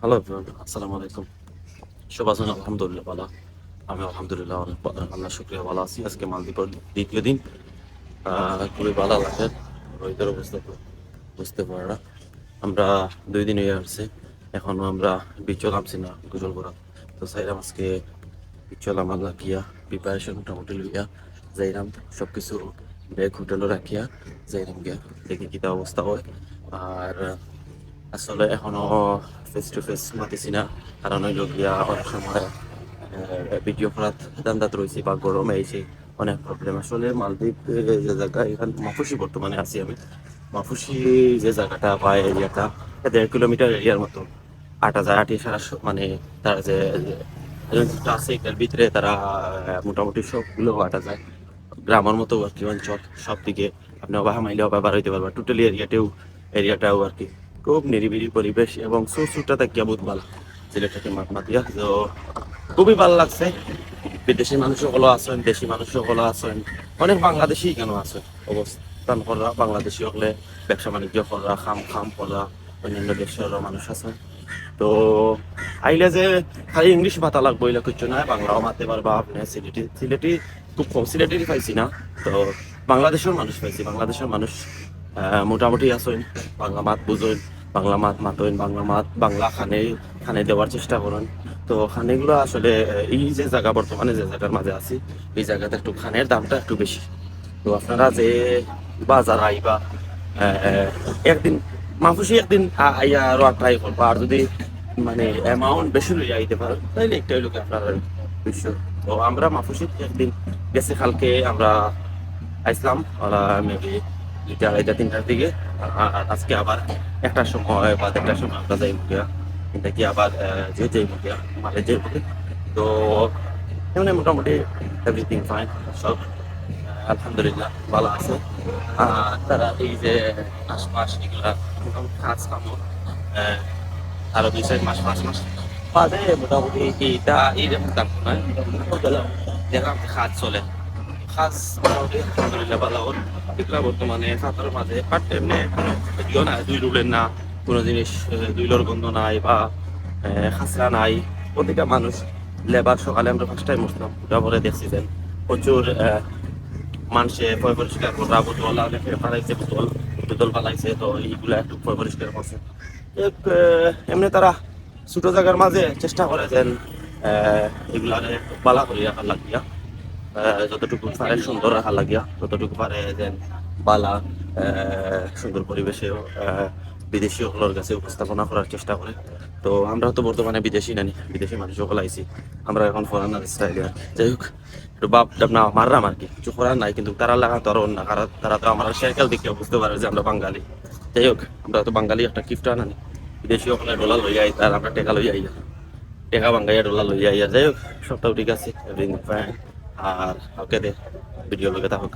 Hello আসসালামু আলাইকুম সব আলহামদুলিল্লাহ ভালো আমি আলহামদুলিল্লাহ আল্লাহ শুক্রিয়া ভালো আছি আজকে মালদ্বীপের দ্বিতীয় দিন খুবই ভালো লাগে ওয়েদার অবস্থা বুঝতে পারা আমরা দুই দিন হয়ে আসছে এখনও আমরা বিচল নামছি না গুজল করা তো চাইলাম আজকে বিচল আমার লাগিয়া প্রিপারেশন মোটামুটি লইয়া যাইলাম সব কিছু ব্যাগ হোটেলও রাখিয়া যাইলাম গিয়া দেখি কিতা অবস্থা হয় আর আসলে এখনও ফেস টু ফেস মাতিছি না। কারণ হইল গিয়া অনেক সময় ভিডিও করার দান্দাত রয়েছে বা গরম এসে অনেক প্রবলেম আসলে মালদ্বীপ যে জায়গা এখানে মাফুসি বর্তমানে আছি আমি। মাফুসি যে জায়গাটা বা এরিয়াটা দেড় কিলোমিটার এরিয়ার মতো। আট হাজার আটি সারা মানে তার যে আছে এটার ভিতরে তারা মোটামুটি সবগুলো আটা যায় গ্রামের মতো আর কি অঞ্চল সব দিকে আপনি অবাহা মাইলে অবাহ বার হইতে পারবেন টোটালি এরিয়াতেও এরিয়াটাও আর কি। খুব নিরিবিলি পরিবেশ এবং সুরসুরটা দেখিয়া বহুত ভালো সিলেটাকে মাতিয়া তো খুবই ভালো লাগছে। বিদেশি মানুষ সকলও আছেন, দেশি মানুষ সকলও আছেন। অনেক বাংলাদেশি কেন আছে অবস্থান করা, বাংলাদেশি হলে ব্যবসা বাণিজ্য করা, খাম খাম করা, অন্যান্য দেশের মানুষ আছেন তো আইলে যে খালি ইংলিশ মাথা লাগবো এগুলো কিছু না বাংলাও মাতে পারবা। আপনি সিলেটি সিলেটি খুব কম সিলেটেরই পাইছি না। তো বাংলাদেশের মানুষ পাইছি, বাংলাদেশের মানুষ মোটামুটি আছেন বাংলা মাত বুঝেন বাংলা মাত মাতেন বাংলা মাত, বাংলা খানে খানে দেওয়ার চেষ্টা করেন। তো খানেগুলো আসলে এই যে জায়গা, বর্তমানে যে জায়গার মাঝে আছি, এই জায়গাতে একটু খানের দামটা একটু বেশি। তো আপনারা যে বাজার আইবা একদিন মাফুসি একদিন আইয়া আরও ট্রাই করব। আর যদি মানে অ্যামাউন্ট বেশি লইয়া আইতে পারো তাহলে একটাই লোক আপনার তো আমরা মাফুসি একদিন গেছে, কালকে আমরা আইসলাম মেবি দুইটা আড়াইটা তিনটার দিকে। আজকে আবার একটার সময় বা দেড়টার সময় আমরা যাই মুখিয়া এটা কি আবার যে যাই মুখিয়া মালে যাই মুখে তো এমনি মোটামুটি এভরিথিং ফাইন সব আলহামদুলিল্লাহ ভালো আছে। আর তারা এই যে আশপাশ এগুলা মোটামুটি কাজ কামো আহ, আরও দুই চার মাস পাঁচ মাস। বাদে মোটামুটি এইটা এইরকম দাম নয় দেখলাম যে কাজ চলে কাজ আলহামদুলিল্লাহ, ভালো ওর এগুলা বর্তমানে সাঁতার মাঝে বাট এমনি যদিও না, দুই রুলের না, কোনো জিনিস দুইলর গন্ধ নাই বা খাসরা নাই, প্রতিটা মানুষ লেবার সকালে আমরা ফার্স্ট টাইম উঠলাম উঠা পরে দেখছি যে প্রচুর মানুষে পয় পরিষ্কার করা, বোতল অনেকে পালাইছে বোতল বোতল পালাইছে তো এইগুলা একটু পয় পরিষ্কার করছে। এমনি তারা ছোট জায়গার মাঝে চেষ্টা করে যেন এগুলা বালা করি রাখার লাগিয়া। যতটুকু পারে সুন্দর রাখার লাগিয়া, যতটুকু পারে যেন বালা সুন্দর পরিবেশে বিদেশি সকলের কাছে উপস্থাপনা করার চেষ্টা করে। তো আমরা তো বর্তমানে বিদেশি নানি, বিদেশি মানুষ সকল আইছি। আমরা এখন ফরেনার স্টাইলে যাই হোক, একটু বাপ টাপ না মারলাম আর কি? কিছু করার নাই, কিন্তু তারা লাগা তো আর অন্য কারা তারা তো আমরা সাইকেল দেখে বুঝতে পারে যে আমরা বাঙালি। যাই হোক, আমরা তো বাঙালি একটা গিফট আনানি বিদেশি সকলে ডোলা লই আই, আর আমরা টেকা লই আই। টেকা বাঙ্গাইয়া ডোলা লই আই যাই হোক, সবটাও ঠিক আছে আর ওকে দে ভিডিও লগে থাকুক।